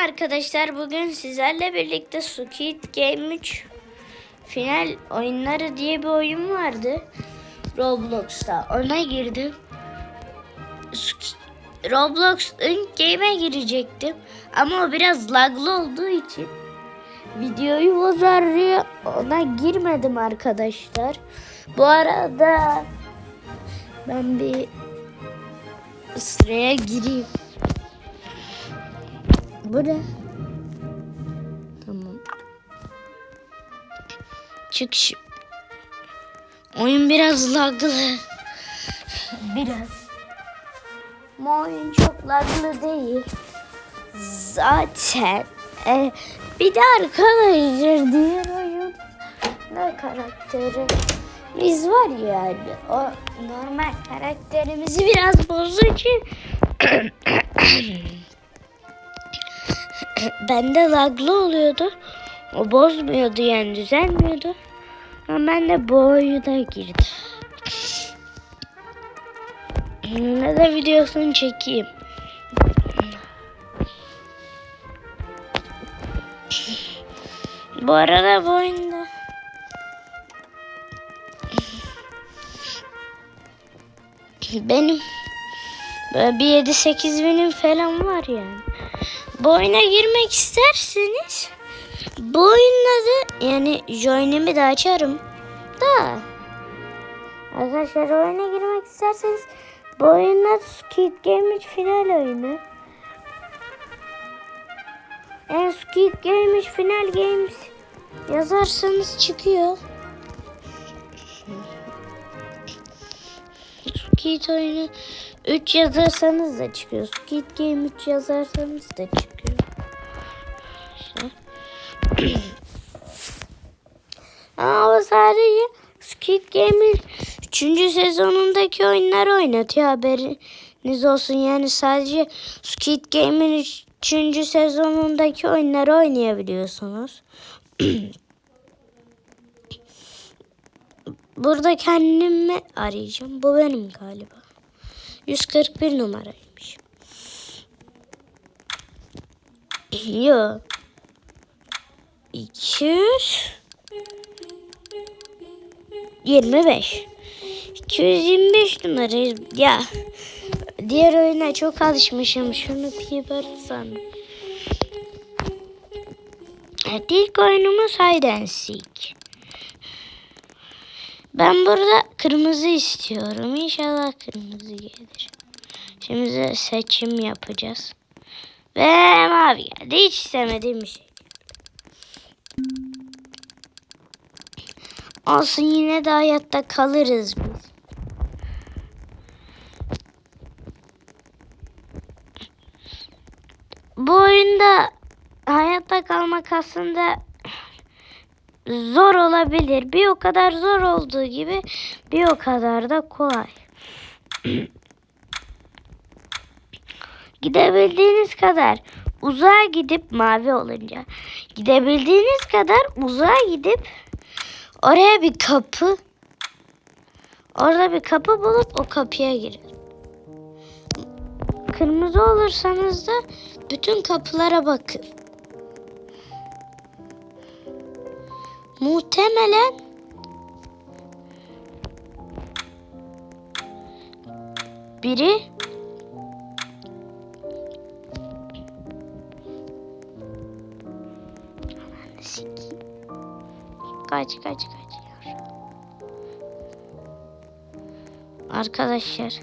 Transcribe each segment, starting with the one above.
arkadaşlar. Bugün sizlerle birlikte Squid Game 3 final oyunları diye bir oyun vardı. Roblox'ta. Ona girdim. Roblox'un game'e girecektim. Ama o biraz laglı olduğu için videoyu bozar ona girmedim arkadaşlar. Bu arada ben bir sıraya gireyim. Bu ne? Tamam. Çık şimdi. Oyun biraz laglı. Biraz. Ama oyun çok laglı değil. Zaten e, bir de arkadaşlar diğer oyun ne karakteri biz var yani o normal karakterimizi biraz için bende laglı oluyordu. O bozmuyordu yani düzelmiyordu. Ama ben de bu oyuna girdim. Ne de videosunu çekeyim. Bu arada bu oyunda benim böyle bir 7-8 binim falan var yani. Bu oyuna girmek isterseniz bu oyunun adı yani join'imi de açarım da arkadaşlar oyuna girmek isterseniz bu oyunun adı Squid Game 3 final oyunu. En Squid Game 3 final games yazarsanız çıkıyor. Squid oyunu 3 yazarsanız da çıkıyor. Squid Game 3 yazarsanız da çıkıyor. İşte. Ama sadece Squid Game'in 3. sezonundaki oyunlar oynatıyor haberiniz olsun. Yani sadece Squid Game'in 3. sezonundaki oyunları oynayabiliyorsunuz. Burada kendimi arayacağım. Bu benim galiba. 141 numaraymış. Yo. 200 25 225 numarayız. Ya diğer oyuna çok alışmışım. Şunu piper sandım. Evet, ilk oyunumuz Hide and Seek. Ben burada kırmızı istiyorum. İnşallah kırmızı gelir. Şimdi seçim yapacağız. Ve mavi geldi. Hiç istemediğim bir şey. Olsun yine de hayatta kalırız biz. Bu oyunda hayatta kalmak aslında zor olabilir. Bir o kadar zor olduğu gibi bir o kadar da kolay. Gidebildiğiniz kadar uzağa gidip mavi olunca gidebildiğiniz kadar uzağa gidip oraya bir kapı orada bir kapı bulup o kapıya girin. Kırmızı olursanız da bütün kapılara bakın. Muhtemelen biri. Kaç kaç kaç. Arkadaşlar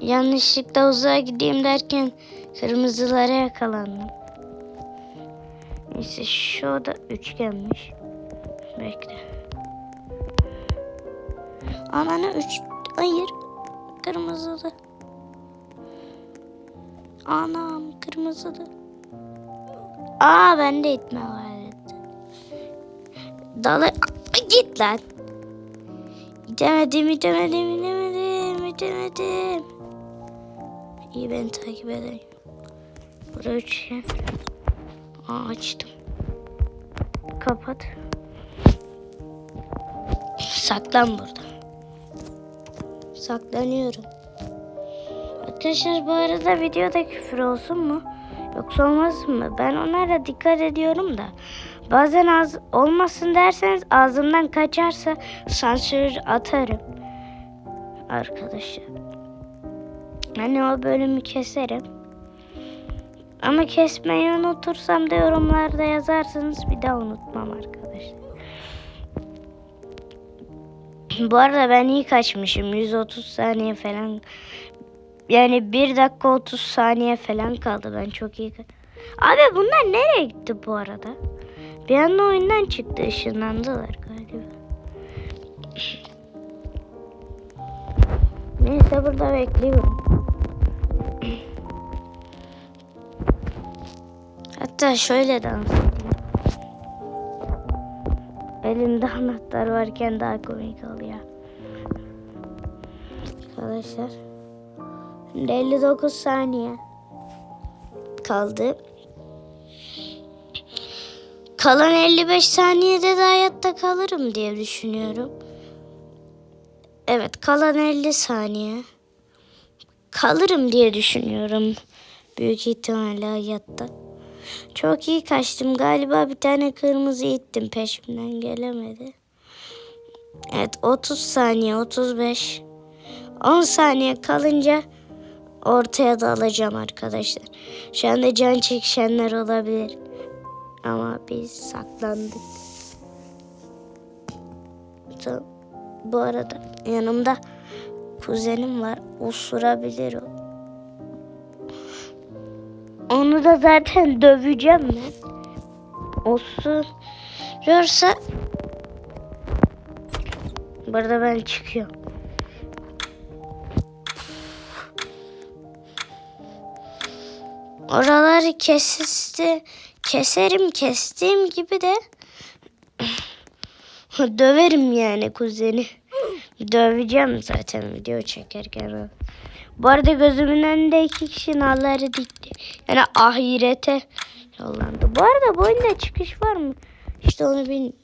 yanlışlıkla uzağa gideyim derken kırmızılara yakalandım. Neyse şu da üçgenmiş. Bekle. Ananı üç... Hayır. Kırmızılı. Anam kırmızılı. Aa bende itme var. Dalı... Git lan. İtemedim, itemedim, itemedim, itemedim. İyi beni takip edin. Buraya üçgen. Aa açtım. Kapat. Saklan burada. Saklanıyorum. Arkadaşlar bu arada videoda küfür olsun mu? Yoksa olmaz mı? Ben onlara dikkat ediyorum da. Bazen az olmasın derseniz ağzımdan kaçarsa sansür atarım. Arkadaşlar. Hani o bölümü keserim. Ama kesmeyi unutursam da yorumlarda yazarsınız bir daha unutmam arkadaşlar. Bu arada ben iyi kaçmışım. 130 saniye falan. Yani 1 dakika 30 saniye falan kaldı. Ben çok iyi. Abi bunlar nereye gitti bu arada? Bir anda oyundan çıktı. ışınlandılar galiba. Neyse burada bekliyorum. Hatta şöyle dans. Elimde anahtar varken daha komik oluyor. Arkadaşlar. Şimdi 59 saniye kaldı. Kalan 55 saniyede de hayatta kalırım diye düşünüyorum. Evet kalan 50 saniye. Kalırım diye düşünüyorum. Büyük ihtimalle hayatta. Çok iyi kaçtım. Galiba bir tane kırmızı ittim. Peşimden gelemedi. Evet 30 saniye 35. 10 saniye kalınca ortaya da alacağım arkadaşlar. Şu anda can çekişenler olabilir. Ama biz saklandık. Bu arada yanımda kuzenim var. Usurabilir o. Onu da zaten döveceğim ben. Osuruyorsa Burada ben çıkıyorum. Oraları kesisti, keserim kestiğim gibi de döverim yani kuzeni. Döveceğim zaten video çekerken. Bu arada gözümün önünde iki kişi nalları dikti. Yani ahirete yollandı. Bu arada bu oyunda çıkış var mı? İşte onu bilmiyorum.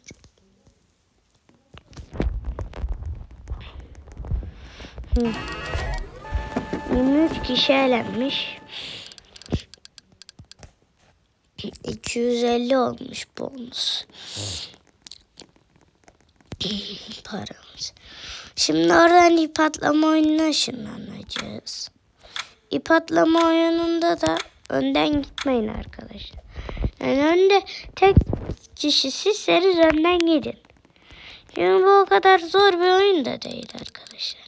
Hı. 23 kişi elenmiş. 250 olmuş bonus. Paramız. Şimdi oradan ip atlama oyununa ışınlanacağız. İp atlama oyununda da önden gitmeyin arkadaşlar. Yani önde tek kişi sizseniz önden gidin. Çünkü bu o kadar zor bir oyun da değil arkadaşlar.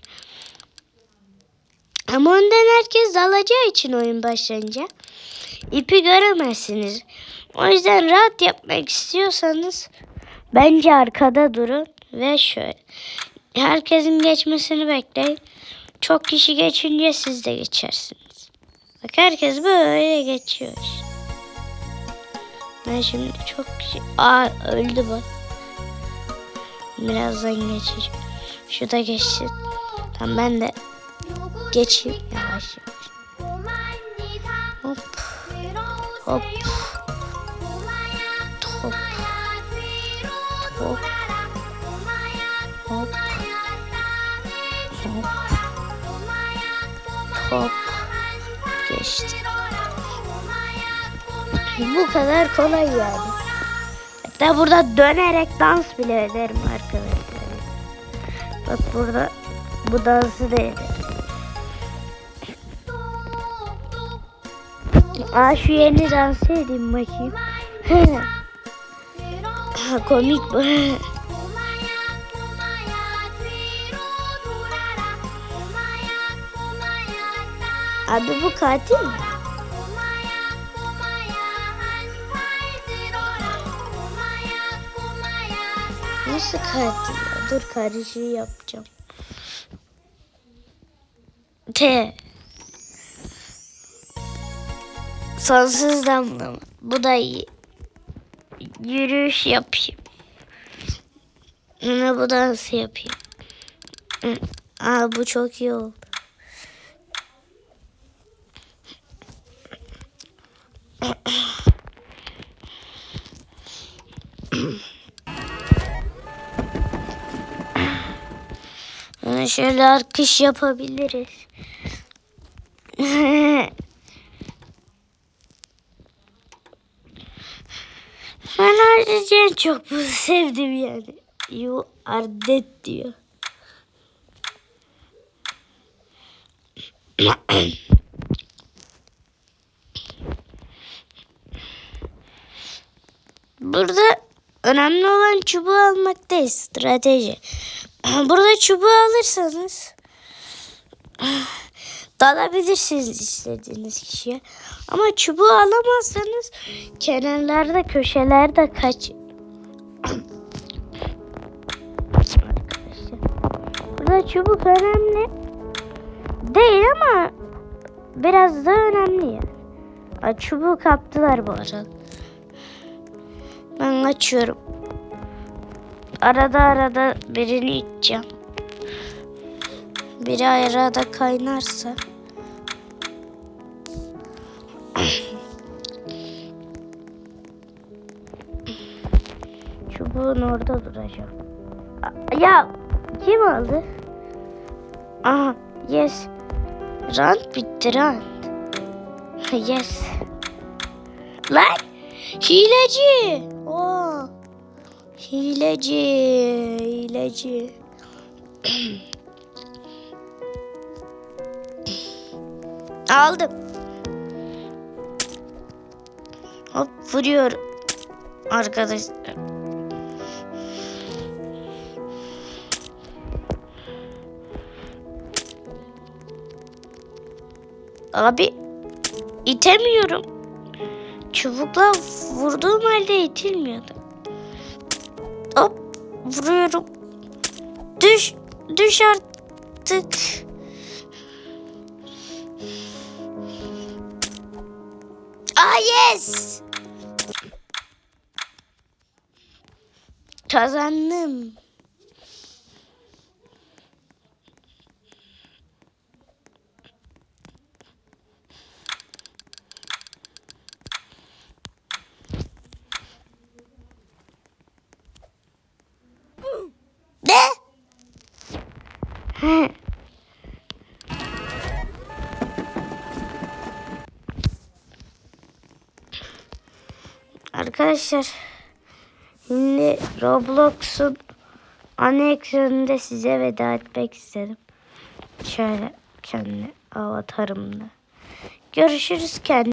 Ama önden herkes dalacağı için oyun başlayınca ipi göremezsiniz. O yüzden rahat yapmak istiyorsanız bence arkada durun ve şöyle. Herkesin geçmesini bekleyin. Çok kişi geçince siz de geçersiniz. Bak herkes böyle geçiyor. Ben şimdi çok kişi... Aa öldü bu. Birazdan geçeceğim. Şu da geçsin. Tamam ben de geçeyim yavaş yavaş. Hop. Hop. Top. Geçti. Bu kadar kolay yani. Hatta burada dönerek dans bile ederim arkadaşlar. Bak burada bu dansı da ederim. Aa şu yeni dans edeyim bakayım. Komik bu. Abi bu katil mi? Nasıl katil ya? Dur karışığı yapacağım. T. Sonsuz damlama. Bu da iyi. Yürüyüş yapayım. Yine bu dansı yapayım. Aa bu çok iyi oldu. Yani şöyle arkış yapabiliriz. Ben ayrıca çok bunu sevdim yani. You are dead diyor. Burada önemli olan çubuğu almak değil, strateji. Burada çubuğu alırsanız dalabilirsiniz istediğiniz kişiye. Ama çubuğu alamazsanız kenarlarda, köşelerde kaç. Burada çubuk önemli değil ama biraz da önemli yani. Çubuğu kaptılar bu arada. Ben açıyorum. Arada arada birini içeceğim. Biri arada kaynarsa. Çubuğun orada duracağım. A- Ya kim aldı? Aha yes. Rant bitti rant. Yes. Lan hileci. Hileci. Hileci. Aldım. Hop vuruyorum. Arkadaşlar. Abi itemiyorum. Çubukla vurduğum halde itilmiyordu. Vuruyorum. Düş düş artık. Ah yes. Kazandım. Ne? Hı. Arkadaşlar şimdi Roblox'un ana ekranında size veda etmek istedim. Şöyle kendi avatarımda. Görüşürüz kendi.